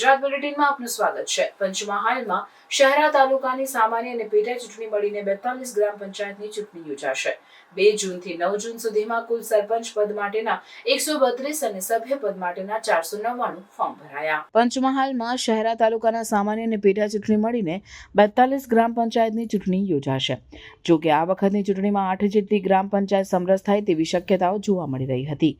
ગુજરાત બુલેટિનમાં આપનું સ્વાગત છે. પંચમહાલમાં શહેરા તાલુકાની સામાન્ય અને પેટા ચૂંટણી મળીને બેતાલીસ ગ્રામ પંચાયતની ચૂંટણી યોજાશે. બે જૂનથી નવ જૂન સુધીમાં કુલ સરપંચ પદ માટેના એકસો બત્રીસ અને સભ્ય પદ માટેના ચારસો નવ્વાણું ફોર્મ ભરાયા. પંચમહાલમાં શહેરા તાલુકાના સામાન્ય અને પેટા ચૂંટણી મળીને બેતાલીસ ગ્રામ પંચાયતની ચૂંટણી યોજાશે. જો કે આ વખતની ચૂંટણીમાં આઠ જેટલી ગ્રામ પંચાયત સમરસ થાય તેવી શક્યતાઓ જોવા મળી રહી હતી.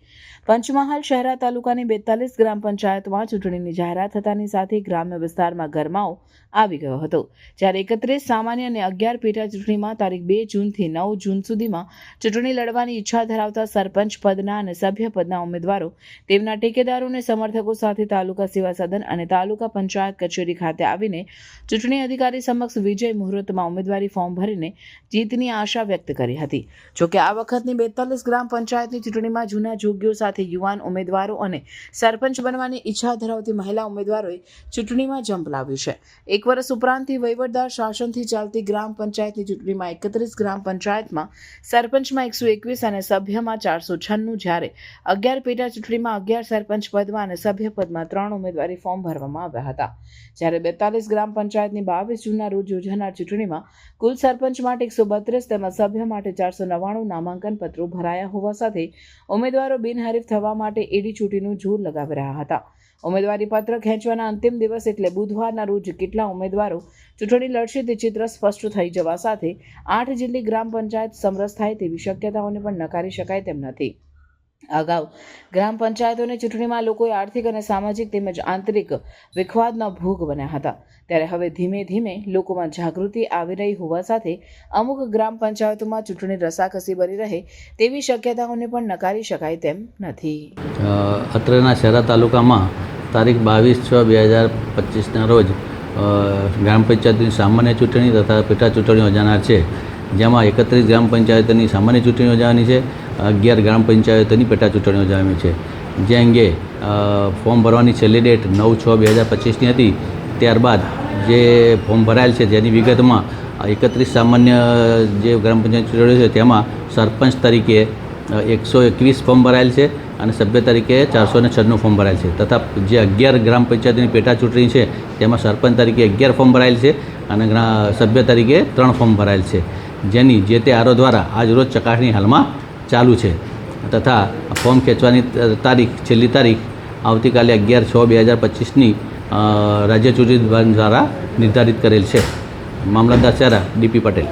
પંચમહાલ શહેરા તાલુકાની બેતાલીસ ગ્રામ પંચાયતમાં ચૂંટણીની જાહેરાત થતાની સાથે ગ્રામ્ય વિસ્તારમાં ગરમાવો આવી ગયો હતો. જ્યારે એકત્રીસ સામાન્ય અને અગિયાર પેટા ચૂંટણીમાં તારીખ બે જૂનથી નવ જૂન સુધીમાં ચૂંટણી લડવાની ઈચ્છા ધરાવતા સરપંચ પદના અને સભ્ય પદના ઉમેદવારો, તેમના ટેકેદારો અને સમર્થકો સાથે તાલુકા સેવા સદન અને તાલુકા પંચાયત કચેરી ખાતે આવીને ચૂંટણી અધિકારી સમક્ષ વિજય મુહૂર્તમાં ઉમેદવારી ફોર્મ ભરીને જીતની આશા વ્યક્ત કરી હતી. જોકે આ વખતની બેતાલીસ ગ્રામ પંચાયતની ચૂંટણીમાં જૂના જોગ્યો સાથે યુવાન ઉમેદવારો અને સરપંચ બનવાની ઈચ્છા ધરાવતી મહિલા ઉમેદવારોએ ચૂંટણીમાં જંપ લાવ્યું છે. એક વર્ષ ઉપરાંતથી વહીવટદાર શાસનથી ચાલતી ગ્રામ પંચાયતની ચૂંટણીમાં એકત્રીસ ગ્રામ પંચાયતમાં સરપંચમાં એકસો એકવીસ અને સભ્યમાં ચારસો છન્નું જ્યારે અગિયાર પેટા ચૂંટણીમાં અગિયાર સરપંચ પદમાં અને સભ્ય પદમાં ત્રણ ઉમેદવારી ફોર્મ ભરવામાં આવ્યા હતા. જ્યારે બેતાલીસ ગ્રામ પંચાયતની બાવીસ જૂનના રોજ યોજાનાર ચૂંટણીમાં કુલ સરપંચ માટે એકસો બત્રીસ તેમજ સભ્ય માટે ચારસો નવ્વાણું નામાંકન પત્રો ભરાયા હોવા સાથે ઉમેદવારો બિનહરીફ થવા માટે એડી ચૂંટણીનું જોર લગાવી રહ્યા હતા. ઉમેદવારી પત્ર ખેંચવાના અંતિમ દિવસ એટલે બુધવારના રોજ કેટલા ઉમેદવારો ચૂંટણી લડશે તે ચિત્ર સ્પષ્ટ થઈ જવા સાથે આઠ જેટલી ગ્રામ પંચાયત સમરસ થાય તેવી શક્યતાઓને પણ નકારી શકાય તેમ નથી. અગાઉ ગ્રામ પંચાયતોની ચૂંટણીમાં લોકોએ આર્થિક અને સામાજિક તેમજ આંતરિક વિખવાદના ભોગ બન્યા હતા. ત્યારે હવે ધીમે ધીમે લોકોમાં જાગૃતિ આવી રહી હોવા સાથે અમુક ગ્રામ પંચાયતોમાં ચૂંટણી રસાકસી બની રહે તેવી શક્યતાઓને પણ નકારી શકાય તેમ નથી. અત્રેના શહેરા તાલુકામાં તારીખ બાવીસ છ બે હજાર પચીસના રોજ ગ્રામ પંચાયતની સામાન્ય ચૂંટણી તથા પેટા ચૂંટણી યોજાનાર છે. જેમાં એકત્રીસ ગ્રામ પંચાયતની સામાન્ય ચૂંટણી યોજાવાની છે, અગિયાર ગ્રામ પંચાયતોની પેટા ચૂંટણી યોજાવાની છે. જે અંગે ફોર્મ ભરવાની છેલ્લી ડેટ નવ છ બે હજાર પચીસની હતી. ત્યારબાદ જે ફોર્મ ભરાયેલ છે જેની વિગતમાં, એકત્રીસ સામાન્ય જે ગ્રામ પંચાયત ચૂંટણીઓ છે તેમાં સરપંચ તરીકે એકસો એકવીસ ફોર્મ ભરાયેલ છે. અને સભ્ય તરીકે ચારસો ને છન્નું ફોર્મ ભરાયેલ છે. તથા જે અગિયાર ગ્રામ પંચાયતની પેટા ચૂંટણી છે, તેમાં સરપંચ તરીકે અગિયાર ફોર્મ ભરાયેલ છે અને સભ્ય તરીકે ત્રણ ફોર્મ ભરાયેલ છે. જેની જે તે આરો દ્વારા આજ રોજ ચકાસણી હાલમાં ચાલુ છે. તથા ફોર્મ ખેંચવાની તારીખ, છેલ્લી તારીખ આવતીકાલે અગિયાર છ બે હજાર પચીસની રાજ્ય ચૂંટણી દ્વારા નિર્ધારિત કરેલ છે. મામલતદાર ચારા ડીપી પટેલ.